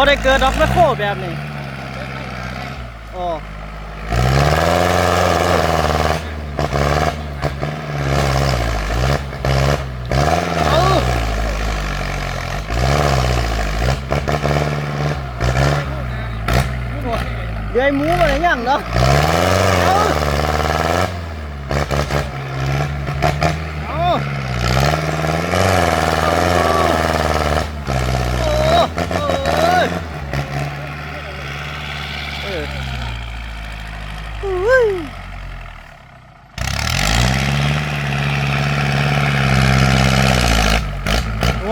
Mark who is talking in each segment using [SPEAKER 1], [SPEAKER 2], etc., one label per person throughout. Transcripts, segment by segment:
[SPEAKER 1] บ่ได้เกิดดอกแมคโครแบบนี้อ๋อเอาเดี๋ยวไอ้หมูมันยังเนาะเอาเอาโอ้โอ้ยเอออุ้ย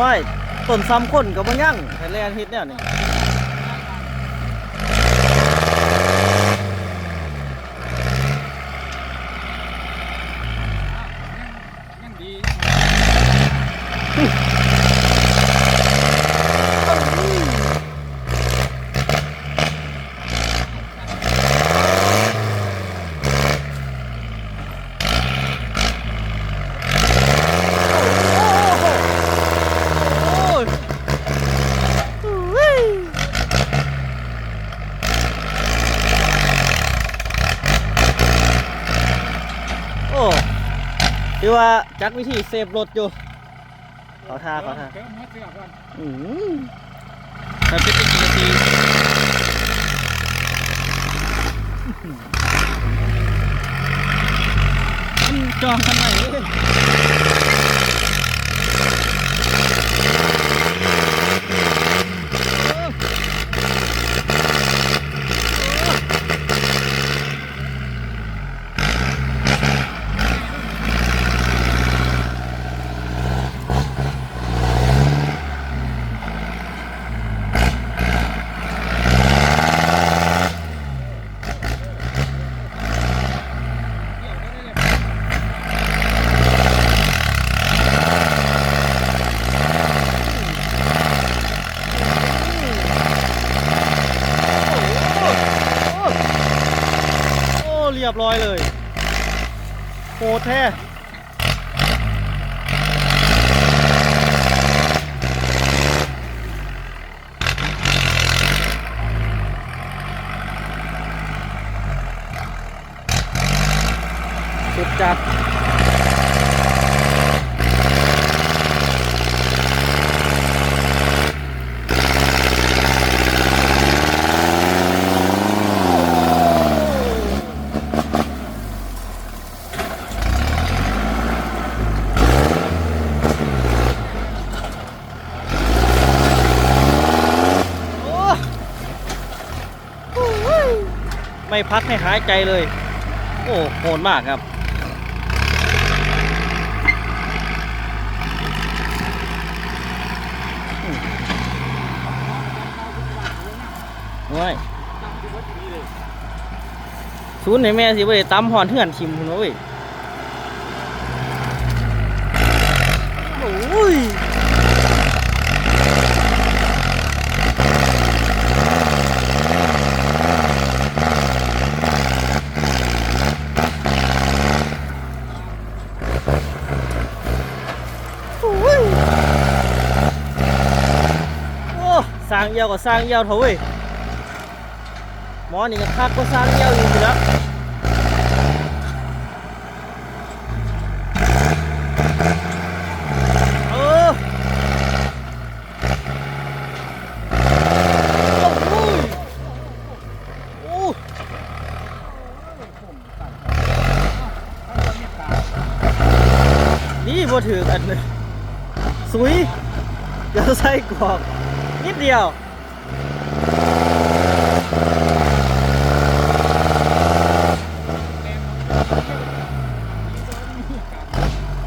[SPEAKER 1] ว้ายต้นซ้ำคนกับมันยังไทยแลนด์ฮิตเนี่ยนี่
[SPEAKER 2] ยังดี
[SPEAKER 1] โอ้ยอุ้ยโอ้ ที่ว่าจักวิธีเซฟรถอยู่ ขอท่าขอท่า
[SPEAKER 2] เติมหัวเสือก่อน
[SPEAKER 1] อืมถ้าเป็นอีกกี่นาทีอืมจองคันไหนเลยโอ้เรียบร้อยเลยโหดแท้สุดจัด โอ้โอ้ย ไม่พักให้หายใจเลย โอ้โหดมากครับว้ยศูนย์ให้แม่สิบ่ได้ตำหอนเถื่อนทิมพุ่นเว้ยโอ้ย โอ้ยโอ้ สร้างเอี่ยวก็สร้างเอี่ยวเถอะเว้ยหมอนี่ก็คักก็สร้างเอี่ยวอยู่สิแล้วเออโอ้ยโอ้นี่บ่ถือกันเลยสุยเดี๋ยวใส่กรอก นิดเดียว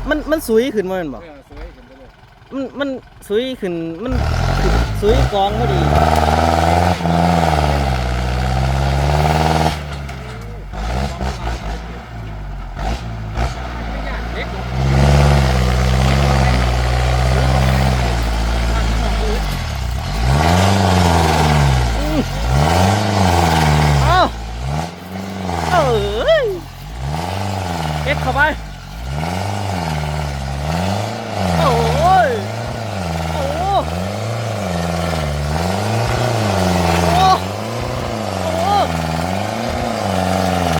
[SPEAKER 1] มันมันสุยขึ้นมาแม่นบ่
[SPEAKER 2] เสือสวยกันไปเลย
[SPEAKER 1] มันมันสุยขึ้นมันสุยกองพอดี